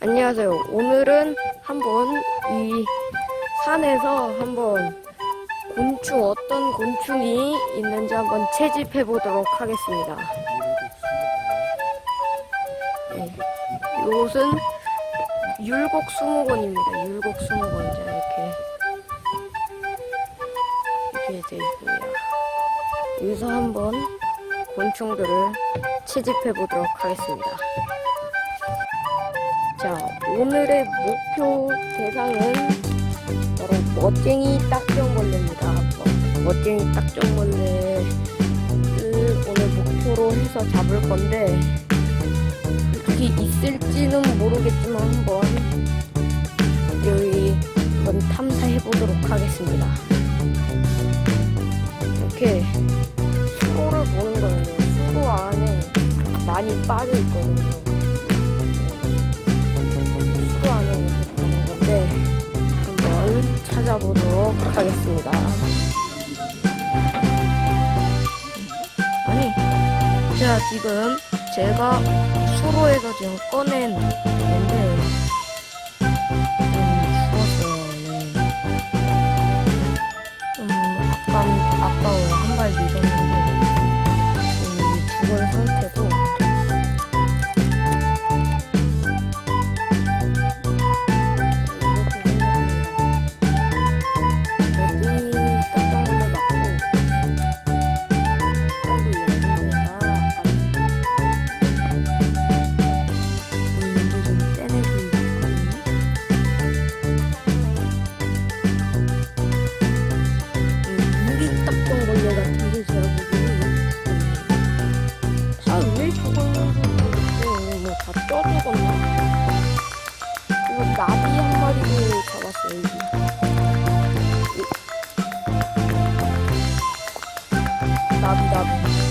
안녕하세요. 오늘은 한번 이 산에서 한번 곤충 어떤 곤충이 있는지 한번 채집해 보도록 하겠습니다. 네. 이곳은 율곡 수목원입니다. 율곡 수목원 이제 이렇게 이렇게 돼 있고요. 여기서 한번 곤충들을 채집해 보도록 하겠습니다. 자, 오늘의 목표 대상은 바로 멋쟁이 딱정벌레입니다. 뭐, 멋쟁이 딱정벌레를 오늘 목표로 해서 잡을 건데, 어떻게 있을지는 모르겠지만 한번 여기 한번 탐사해 보도록 하겠습니다. 이렇게 수로를 보는 거예요. 수로 안에 많이 빠져 있거든요. 찾아보도록 하겠습니다. 아니, 자 지금 제가 수로에서 지금 꺼낸 건데 좀 죽었어요. 네. 좀 아까 아까워요. 한발 늦었는데 지금 죽은 뭐다 쪄죽었나? 이거 나비 한 마리도 잡았어요. 여기. 나비 나비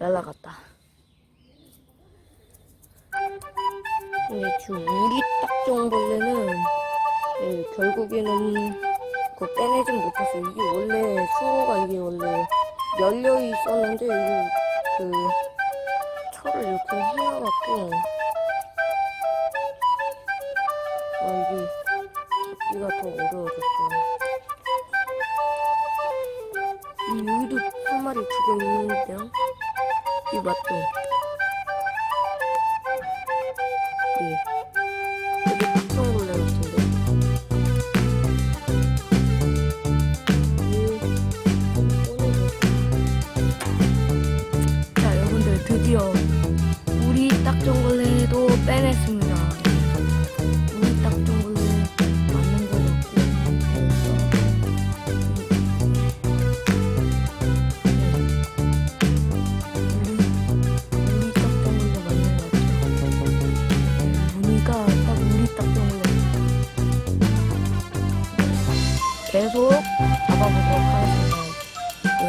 날라갔다 근데 지금 우리 딱정벌레는 네, 결국에는 그거 빼내진 못했어요. 이게 원래 수호가 이게 원래 열려 있었는데 이게 그 철을 이렇게 해놔갖고 아 이게 잡기가 더 어려워졌어요. 이 여기도 한 마리 죽어 있는데요. nih Tuh. Oke. 계속 잡아보도록 하겠습니다. 그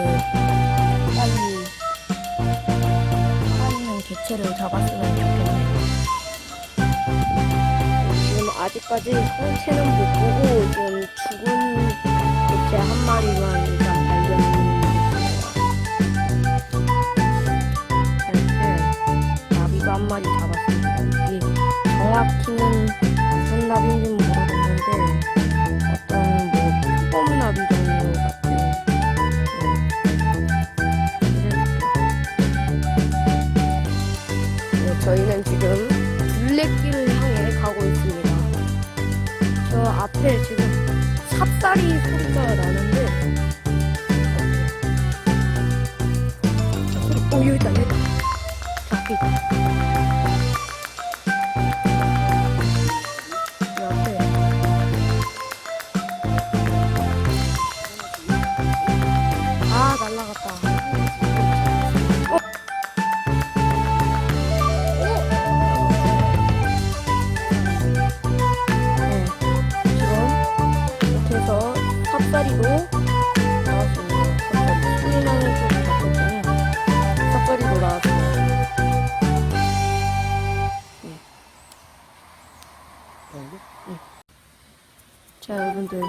빨리 살아있는 개체를 잡았으면 좋겠네요. 지금 아직까지 성체는 못 보고 지금 죽은 개체 한 마리만 발견했습니다. 이렇게 나비가 한 마리 잡았습니다. 이게 정확히는 무슨 나비인지 저희는 지금 둘레길을 향해 가고 있습니다. 저 앞에 지금 삽살이 소리가 나는데 여러분들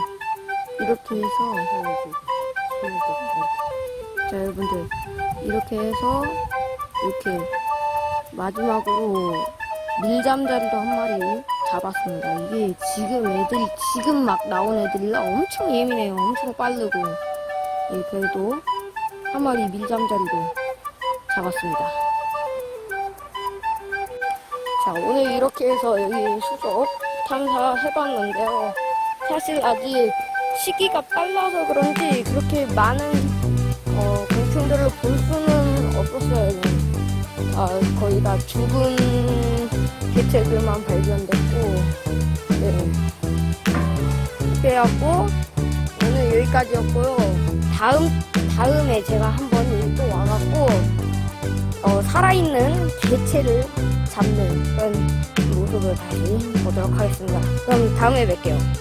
이렇게 해서 자 여러분들 이렇게 해서 이렇게 마지막으로 밀잠자리도 한 마리 잡았습니다. 이게 지금 애들이 지금 막 나온 애들이라 엄청 예민해요. 엄청 빠르고 예, 그래도 한 마리 밀잠자리도 잡았습니다. 자 오늘 이렇게 해서 여기 수족 탐사해봤는데요. 사실 아직 시기가 빨라서 그런지 그렇게 많은 어, 곤충들을 볼 수는 없었어요. 아, 거의 다 죽은 개체들만 발견됐고, 네. 그래갖고, 오늘 여기까지였고요. 다음, 다음에 제가 한번 또 와갖고, 어, 살아있는 개체를 잡는 그런 모습을 다시 보도록 하겠습니다. 그럼 다음에 뵐게요.